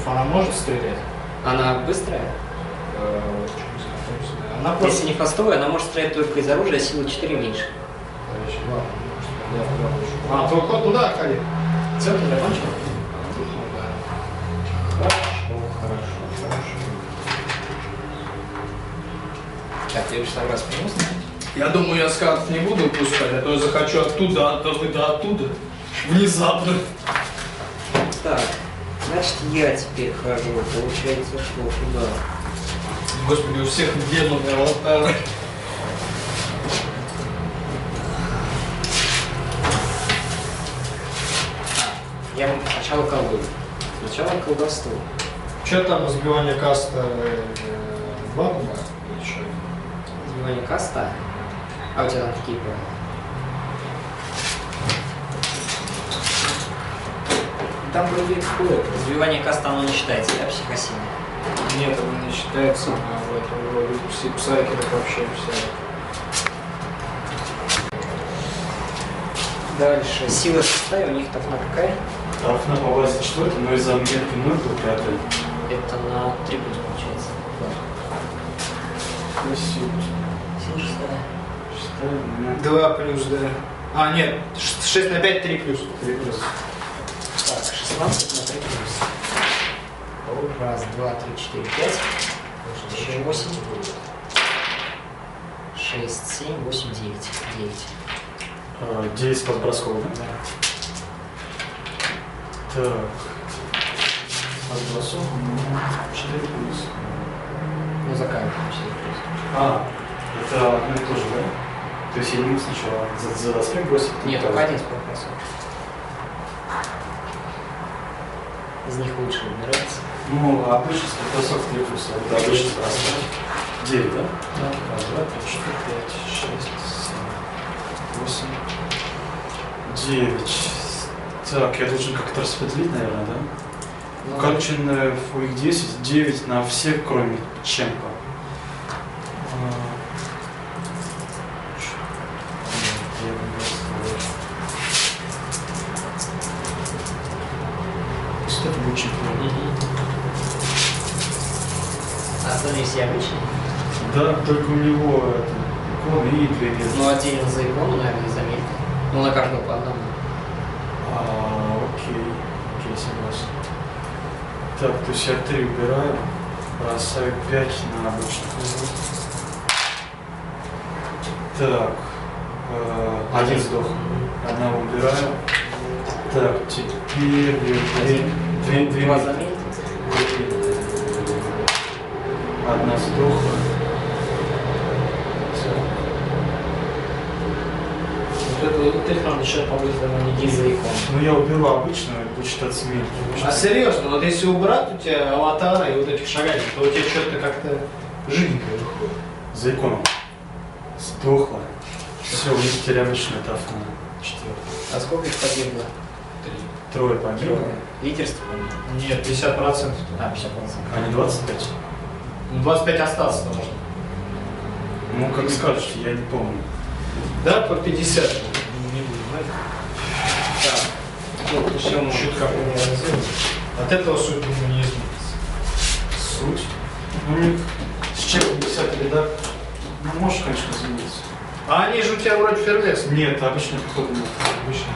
12 дюймов, она может стрелять? Она быстрая? Э. Она Если просто... не хвостовая, она может стрелять только из оружия силы 4 меньше. А, твой ход туда. Все, ты закончил? Да. Хорошо, хорошо, хорошо. Так, ты уже раз принес? Я думаю, я скатов не буду пускать, а то я захочу оттуда, оттуда, да оттуда. Внезапно. Значит, я теперь хожу. Получается, что куда? Господи, у всех демоны аватары. Я сначала колдую. Сначала колдовство. Что там разбивание каста э, вакуума? Или что? Сбивание каста. А у тебя там какие правила? Там вроде какое Сбивание каста оно не считается, да, психосина? Нет, это не считается. а Вот, вроде все псайки так вообще все. Дальше. Сила шестая, у них так на какая? Рафна по базе четвертый, но из-за метки 0 был пятый. Это на 3 плюс получается. Спасибо. Сила шестая. Считаю, у меня 2 плюс, да. А, нет, 6 на 5, 3 плюс. 3 плюс. Так, 16 на 3 плюс. Раз, два, три, четыре, пять. Еще восемь. Шесть, семь, восемь, девять. Девять. А, 9 под бросковым, да? Да. Так. Под бросок у меня 4 плюс. Ну, за камень четыре плюс. А, это одно и то же, да? То есть я не сначала за, за доспех бросить? Нет, только один спорт бросок. Из них лучше выбирается. Ну, а обычный бросок 3 плюс, а это обычный бросок. 9, да? Да. Раз, два, три, четыре, пять, шесть, семь, восемь, девять. Так, я должен как-то распределить, наверное, да? Ну, Короче, на- у них 10, 9 на всех, кроме Чемпа. Да, только у него это, иконы и две ветки. Ну, отдельно за икону, наверное, и за метку. Ну, на каждого по одному. А, окей, окей, согласен. Так, то есть я 3 убираю, бросаю 5 на обычных. Так, э, один сдох. Одного убираю. Так, теперь две, две, две, две-. Одна сдохла. Вот их надо еще по вызову не икону. Ну я уберу обычную, будет считаться мелким. А серьезно, вот если убрать у тебя аватара и вот этих шагателей, то у тебя что-то как-то жиденькое выходит. За икону. Сдохла. Все, у них теперь обычный этап на четвертый. А сколько их погибло? Трое погибло. Трое. Лидерство. Нет, 50%. А, 50%. А не 25? Ну, 25 остаться можно. Ну, как скажете, я не помню. Да, по 50. Ну, Не будем, знаете. Так. Все мы Чуть как у меня разделено. От этого суть, думаю, не изменится. Суть? Ну, у них с чем 50 ряда, ну, может, конечно, измениться. А они же у тебя вроде фервес. Нет, обычно походу нет. Обычно.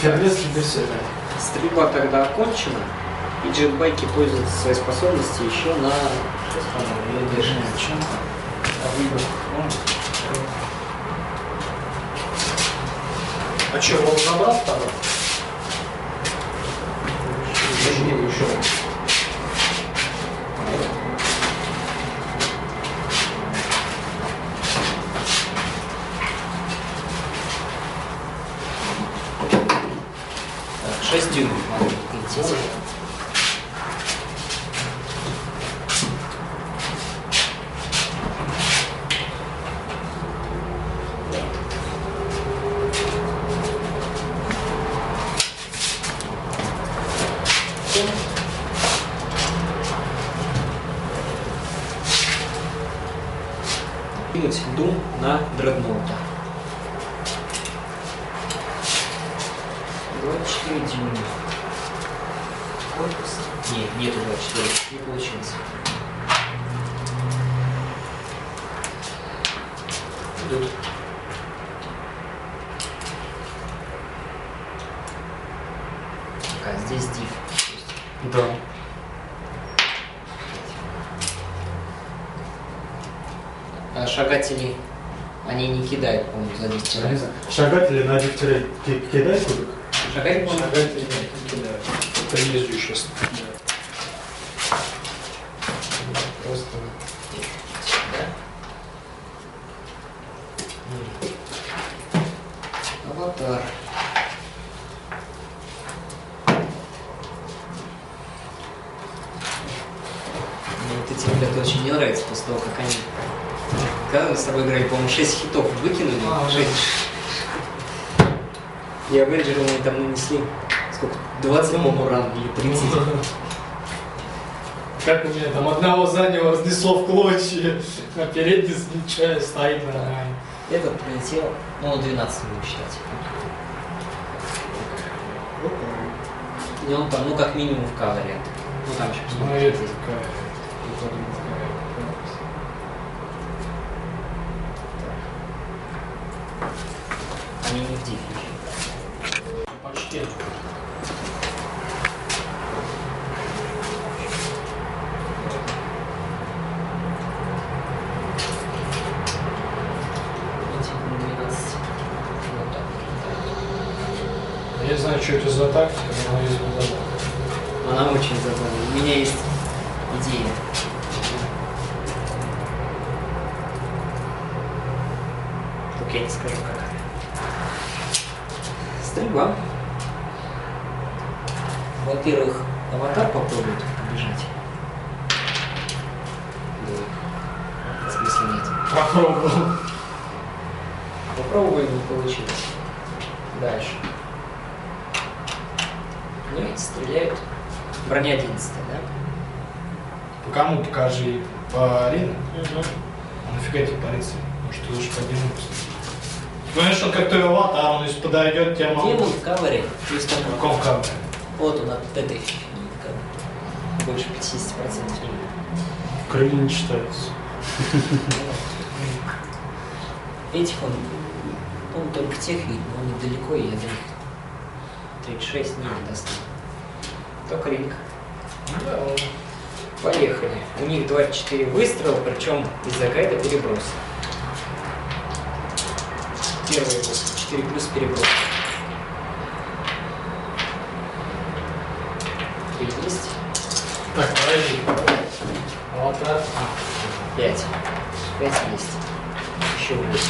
Ферлес без всего. Стрельба тогда окончена, и джетбайки пользуются своей способностью еще на... Сейчас, по-моему, держи. Чем? А выбор. А что, он забрал второй? Не еще. Так, 6 дюймов надо лететь. Кинуть дум на дредноута. 24 дюйма. Корпус. Нет, нету 24. Не получилось. Идут. А здесь div. Есть Да. А шагатели, они не кидают, по-моему, за 10 Я не знаю. Шагатели на дифтере ки- кидай кубик? Шагатели, по-моему, Шагать нет, не кидаю. Это сейчас. просто сюда. Аватар. Мне вот эти ребята очень не нравятся после того, как они... Когда мы с тобой играли, по-моему, 6 хитов выкинули. А, 6. И Авенджеры мы там нанесли сколько? 20, по-моему, ран или 30. Как у меня там одного заднего разнесло в клочья, а передний ничего стоит нормально. Этот прилетел, ну, 12 будем считать. И он там, ну, как минимум в кавере. Ну, там еще Ну посмотрим. это такая. это такая. Они не в диффе. Почти. Эти, ну, 12. Вот так. Я не знаю, что это за тактика, но она есть задача. Она очень забавная. У меня есть идея. Только я не скажу, какая. Стрельба. Во-первых, аватар попробует побежать. Да. В смысле нет. Попробовал. Попробуем, не получилось. Дальше. Ну и стреляют. Броня 11, да? По кому покажи? По Арине? А нафига тебе по рыцарю? Может, ты лучше по демону посмотри. Понимаешь, он как твой аватар, он если подойдет, тебя могут... Демон в кавере. То есть там В каком кадре? Вот он от этой в кавере. Больше 50% не Крылья не читаются. Этих он, он только тех видно, он недалеко, и я до них 36 не, не достану. Только ринг. Ну. Поехали. У них 24 выстрела, причем из-за гайда переброс. Первый 4 плюс переброс. Три есть. Так, подожди. Аватар. А, 5. 5 есть. Еще 8.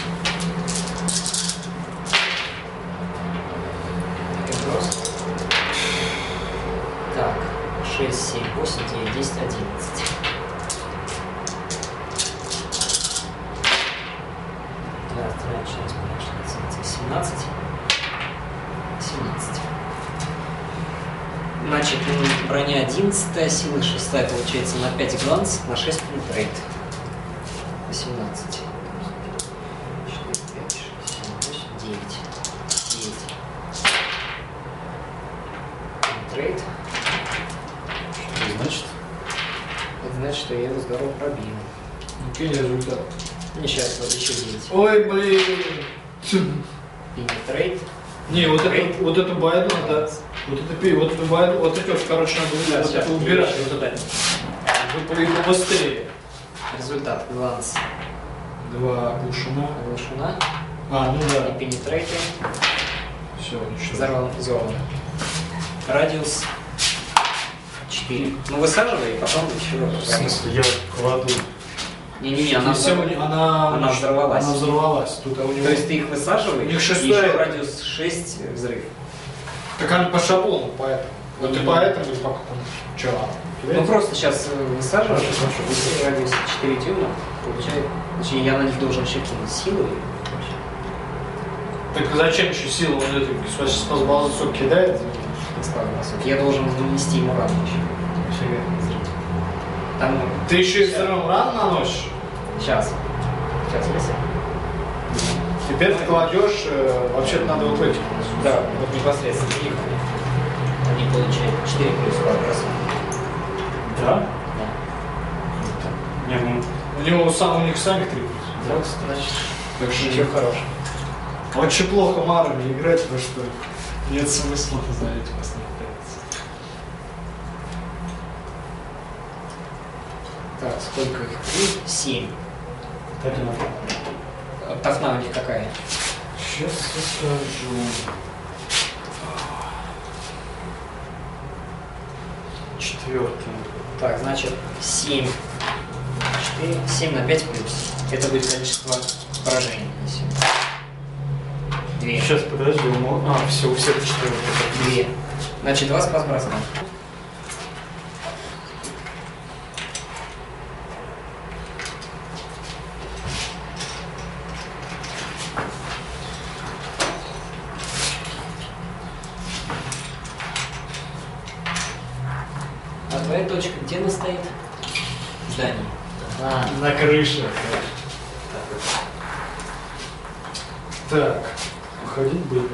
Переброс. Так. 6, 7, 8, 9, 10, 11. Да, 13, 16, 17. 17. Значит, броня 11, сила 6 получается на 5 гланс, на 6 пенетрейт. 18. 4, 5, 6, 7, 8, 9. 9. Пенетрейт. Что значит? Это значит, что я его здорово пробил. ну кинь результат. Не, сейчас вот еще 9. Ой, блин. Вот эту, вот эту байду надо, вот это вот эту байду, вот эти вот, короче, надо убирать, вот это убирать, вот это. Вы побыстрее. Результат. Гланс. Два глушуна. Оглашена. А, ну И да. пенетрейты. Все, ничего. Взорван. Радиус 4. Ну высаживай, и потом еще. В смысле, я кладу. Не-не-не, она И взорвана. она, Она взорвалась. Она взорвалась. Тут а у него... То есть ты их высаживаешь, У них и шестой еще это. радиус 6 взрыв. Так она по шаблону, поэтому. Вот и Мгм. поэтому, или как там, что? Ну просто сейчас высаживаешь, Хорошо, хорошо. и радиус 4 дюйма, получает. Я на них должен еще кинуть силу. и. Так зачем еще силу он это сейчас бросок кидает? Я должен нанести ему рану еще. Там Ты еще и взрывом ран наносишь? Сейчас. Сейчас, если. Теперь ты кладешь, э, вообще-то надо вот в эти. Да, вот непосредственно их. Они получают 4 плюс квадрат. Да? Да. Не, ну... У него сам у них самих 3 плюс. Да, вот, значит. Так что ничего хорошего. Очень плохо марами играть, потому что нет смысла за этим остановиться. Так, сколько их? три? Семь. Одинаково. Тофна у них какая? Сейчас я скажу. Четвертый. Так, значит, 7. 4, 7 на 5 плюс. Это будет количество поражений. 7. 2. Сейчас, подожди. Ну, а, все, у всех четвертый. 2. Значит, 20 по сброскам. Твоя точка где она стоит? В здании. А, На крыше. Так. Уходить будет.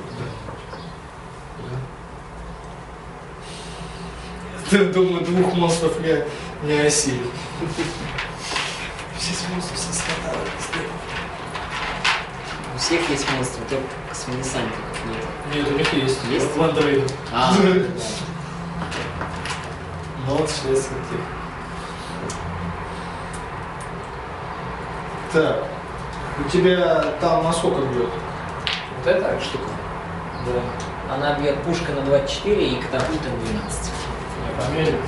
Да. Думаю, двух монстров я не осилю. Все монстры со скандалом у всех есть монстры, только космодесантников нет. Нет, у них есть. Есть? Андроиде. А, вот следствие тех. Так. У тебя там насколько бьет? Вот эта штука. Да. Она бьет пушка на 24 и катапульта на 12. Я померил.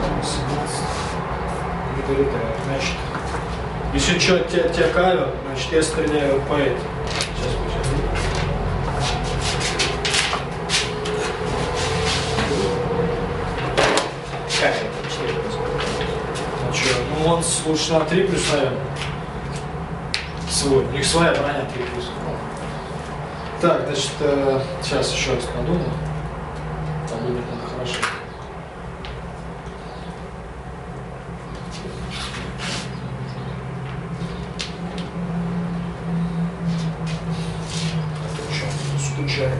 Там 17. Не долетает. Значит, если что, тебя, тебя кавер, значит я стреляю по этим. Сейчас, сейчас. Как это? 4 плюс. А что? Ну он с- лучше на 3 плюс, наверное. Свой. У них своя броня 3 плюс. Так, значит, э, сейчас еще раз подумаю. Подумать надо хорошо. Что, скучаю.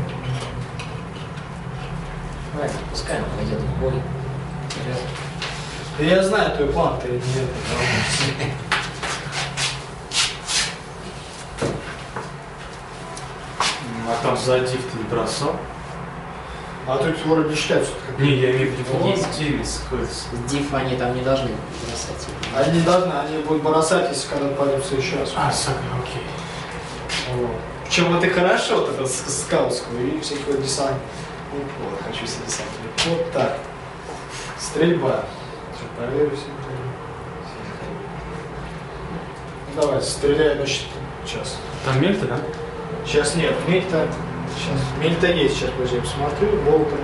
Ладно, пускай она пойдет в бой. Вперед. Да я знаю твой план, ты не это. А там за див ты не бросал? А тут вроде считаются. как- Не, я имею в виду Вот. есть диве сходится. Диф они там не должны бросать. Они не должны, они будут бросать, если когда пойдут в следующий раз. А, сага, окей. Вот. Причем вот и хорошо, вот это скаутскую и всякого десант. Ну, вот, хочу себе десант. Вот так. Стрельба. Проверю. Ну, давай, стреляй, значит, сейчас. Там мельта, да? Сейчас нет, мельта. Сейчас. Мельта есть, сейчас, подожди, посмотрю. Болтон.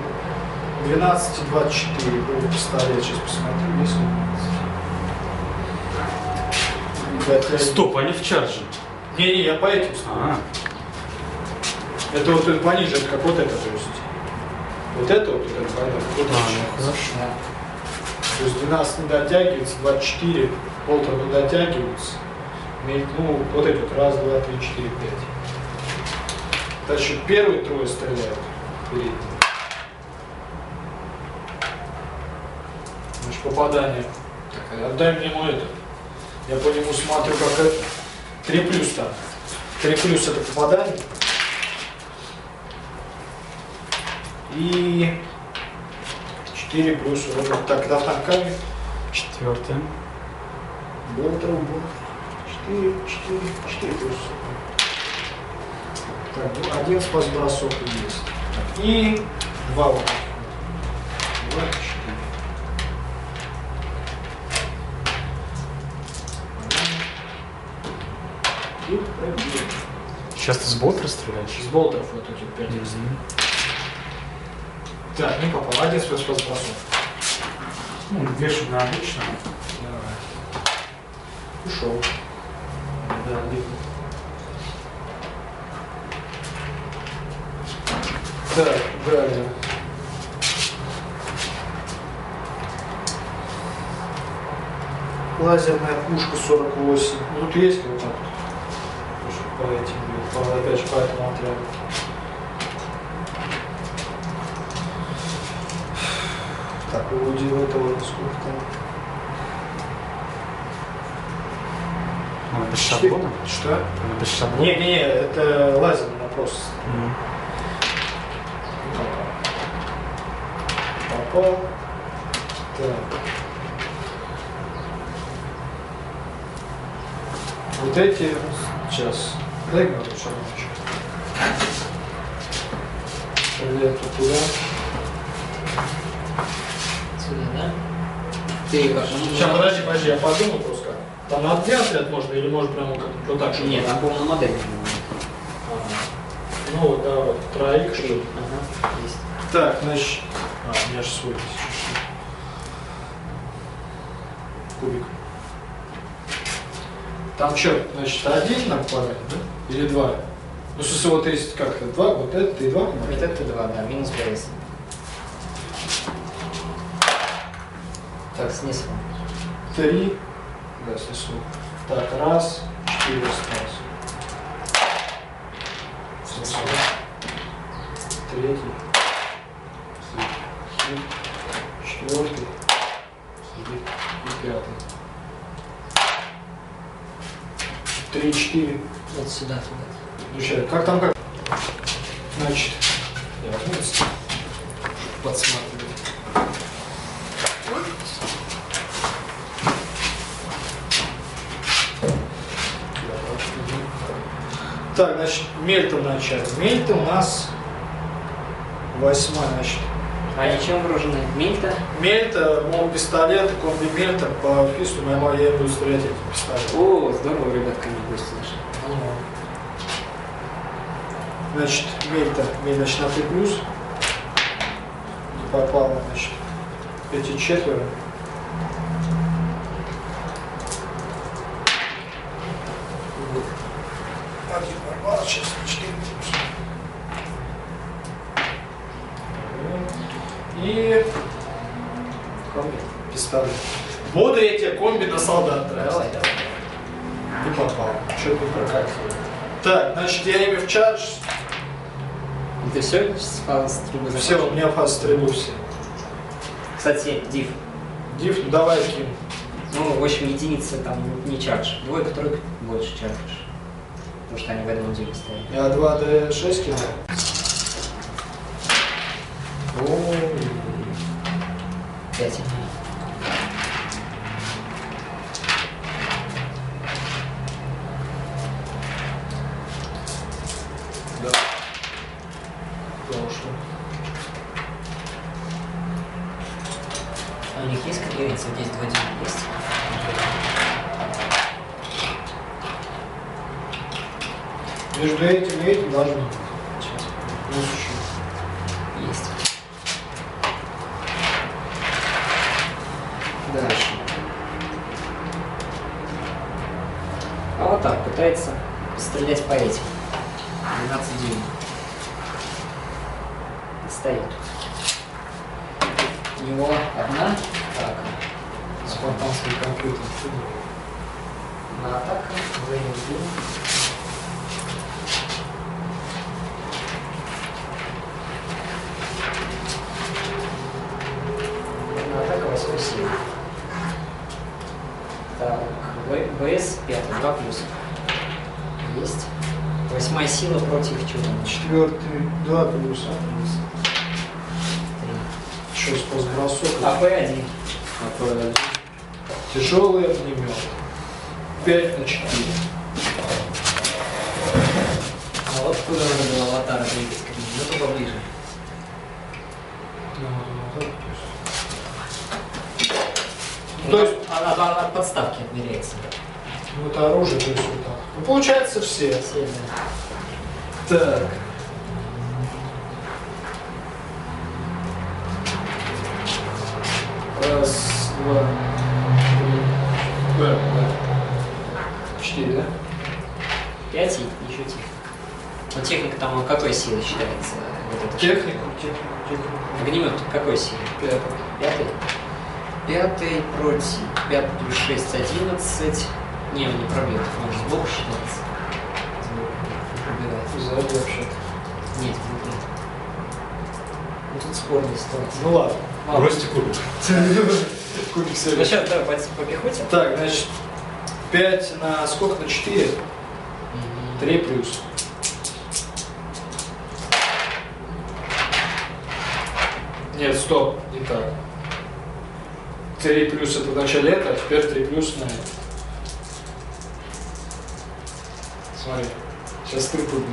12 и 24. Был пистолет, сейчас посмотрю, есть ли. Стоп, они в чарже. Не-не, я по этим смотрю. А, Это вот это пониже, это как вот это, то есть. Вот это вот, это понятно, вот это а, ну хорошо. То есть 12 не дотягивается, 24, полтора не дотягивается. Имеет, ну, вот эти вот, раз, два, три, четыре, пять. Значит, первые трое стреляют. Передние. Значит, попадание. Так, а отдай мне ему это. Я по нему смотрю, как это. Три плюс там. Три плюс это попадание. И 4 плюс ровно. Так, да, танками. Четвертое. Болтер, болтер. 4, 4, 4 плюс. Так, ну, один спас бросок есть. И два четыре. И пробил. Сейчас ты с болтера стреляешь? Из болтеров вот этих пять. Так, не попал. Один спас спас бросок. Ну, вешу на обычно. Давай. Ушел. Да, либо. Так, далее. Лазерная пушка 48. Ну, тут есть вот так вот. По этим, по, опять же, по этому отряду. Так, уводил этого сколько там? Он без шаблона? Что? Он без шаблона? Не, не, не, это лазерный вопрос. Мгм. Попал. Так. Вот эти сейчас. Дай мне шагночек. Лету туда. Сюда, да? Ты? Сейчас, подожди, подожди, я подумал просто. Там на один отряд можно или может прямо как вот так? чтобы- Нет, там полная модель. Ага. Ну вот, да, вот, троих что ли. Ага, есть. Так, значит... А, у меня же свой. Кубик. Там что, значит, один нам квадрат, да? Или два? Ну, в смысле, вот есть как-то два, вот это и два. Вот это два, да, минус БС. Так, снесло. Три. Да, снесу. Так, раз, четыре осталось. Снесу. Третий. Хит. Четвертый. Хит. И пятый. Три, четыре. Вот сюда, туда. Изучай. Как там как? Значит, я возьму это, Так, значит, Мельта начать. Мельта у нас восьмая, значит. А они чем вооружены? Мельта? Мельта, мол, пистолет, комби Мельта по фисту, моя я буду стрелять этим пистолетом. О, здорово, ребят, ко мне гости зашли. Значит, Мельта, Мельта, значит, на 3 плюс. Не попало, значит, эти четверо. Один попал, сейчас на 4 плюс. И комби, пистолет. Буду я тебе комби на солдат тратить. Давай, давай. Не попал. Что-то не прокатывает. Так, значит, я ими в чардж. Ты все с стрельбы Все, у меня фаза стрельбы все. Кстати, див. Див, ну давай кину. Ну, в общем, единицы там не чардж. Двойка, тройка больше чардж. Потому что они в этом диве стоят. Я 2D6 кину. Ой. Пять. Да. Прошло. А у них есть конкуренция? Вот Здесь два дива есть. Между этим и этим должно быть. Сейчас. Плюс еще. Есть. Дальше. А вот так пытается стрелять по этим. 12 дюймов. Стоит. У него одна атака. Спартанский компьютер. Одна атака. Дюйм. Одна атака восьмой силы. Так, ВС 5, 2 плюс. Есть. Восьмая сила против чего? Четвертый, два плюс, а? Плюс. Еще спас бросок. АП-1. АП-1. Тяжелый огнемет. 5 на 4. А вот куда надо было аватара двигать к ним? Ну, то поближе. То есть- от, от- от- от подставки отмеряется. Ну, это оружие, то есть вот так. Ну, получается все. Так. Раз, два, три, да, да. четыре, да? 5 и еще техника. Но техника там какой силы считается? Вот? Технику, технику, технику. Огнемет какой силы? Пятый. Пятый? Пятый против. Пятый плюс 6, 11. Не, он не пробьет. Он же сбоку считается. Сбоку. Пробивает. Сзади вообще. Нет, внутри. Ну тут спорная ситуация. Ну ладно. Ладно. Бросьте кубик. Кубик Ну себе. сейчас давай по, по пехоте. Так, значит, 5 на сколько? На 4? Мгм. 3 плюс. Нет, стоп, не так. 3 плюс это в начале лета, а теперь 3 плюс на это. Смотри, сейчас ты будет.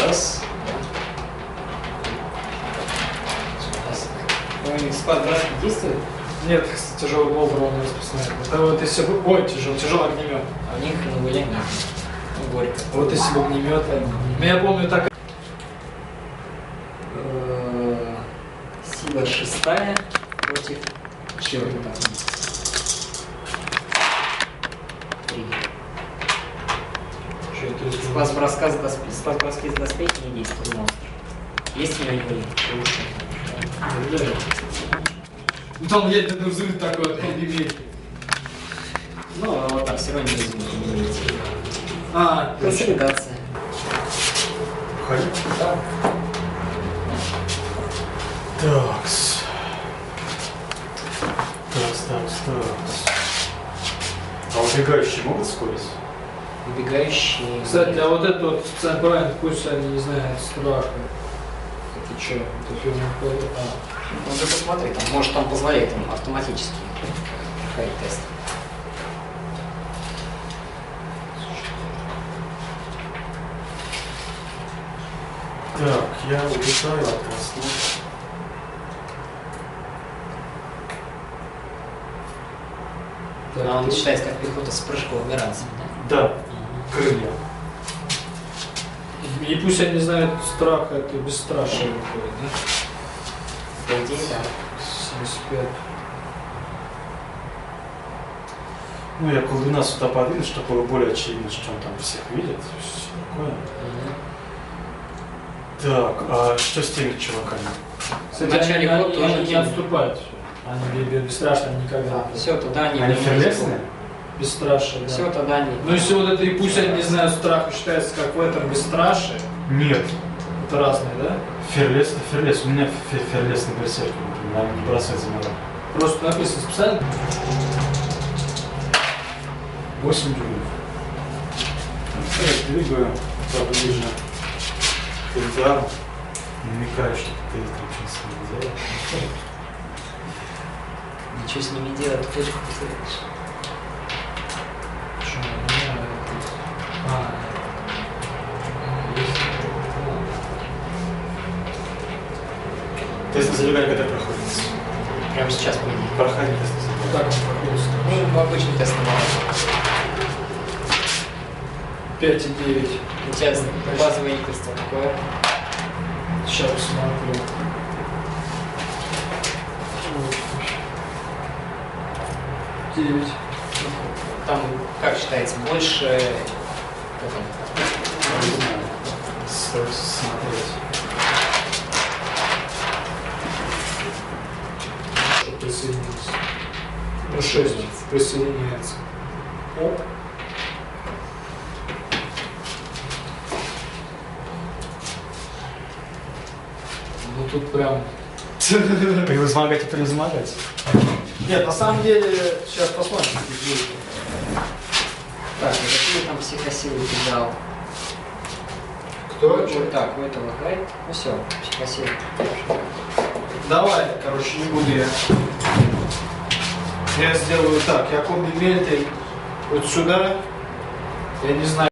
Раз. Раз. Ой, спад браски действует? Нет, тяжелый болтер он не распространяет. Это вот если бы... Ой, тяжелый, тяжелый огнемет. А у них на нет. Ну, горько. Вот если бы огнемет. Ну, я помню так. Э, Сила шестая против черта. Три. Что это из Спас с доспехи. Спас броски с доспехи не действует монстр. Есть у него нули? Ну там ядерный взрыв такой от огнемета. Ну, а вот так все равно не изменить. А, Консолидация. Входи. Да. Такс. Такс, такс, такс. А убегающие могут скорость? Убегающие. Кстати, а вот это вот специально правильно, пусть они не знают страха. Это что? Это фирма А. Ну, ты посмотри, там, может, там позволяет им автоматически проходить тест. Так, я улетаю от вас. А он считается как пехота с прыжковыми ранцами, да? Да, крылья. И пусть они знают страха, это бесстрашие выходит, да? По идее, да. 75. Ну, я колдуна сюда подвину, чтобы было более очевидно, что он там всех видит. Всё такое. Так, а что с теми чуваками? Кстати, Вначале они, не отступают. Они бе- бесстрашны, они никогда. Все, тогда они... Они ферлесные? Бесстрашие, да. Все, тогда они... Ну если вот это и пусть они не знают страха считается как в этом бесстрашие, Нет. это разные, да? Ферлес, ферлес. У меня фе- ферлесный берсерк, например, она не бросает за мной. Просто написано специально. 8 дюймов. Я двигаю поближе к удару. Намекаю, что ты ничего с ним делаешь. Ничего с ними делать, точку потеряешь. Что, не знаю, А, есть. Тест на зажигание когда проходит? Прямо сейчас, по идее. Проходит тест на так он проходит. Ну, обычный тест на баланс. 5 и 9. У тебя базовое никельство какое? Сейчас посмотрю. Девять. Там, как считается, больше... как он, смотреть. Присоединился. Ну, 6 присоединяется. Оп. Ну тут прям... Превозмогать и превозмогать. Нет, на самом деле, сейчас посмотрим. Так, какие там психосилы ты дал? Кто? Вот так, у этого хай. Ну все, психосилы. Давай, короче, не буду я. Я сделаю так, я комби мельты вот сюда. Я не знаю.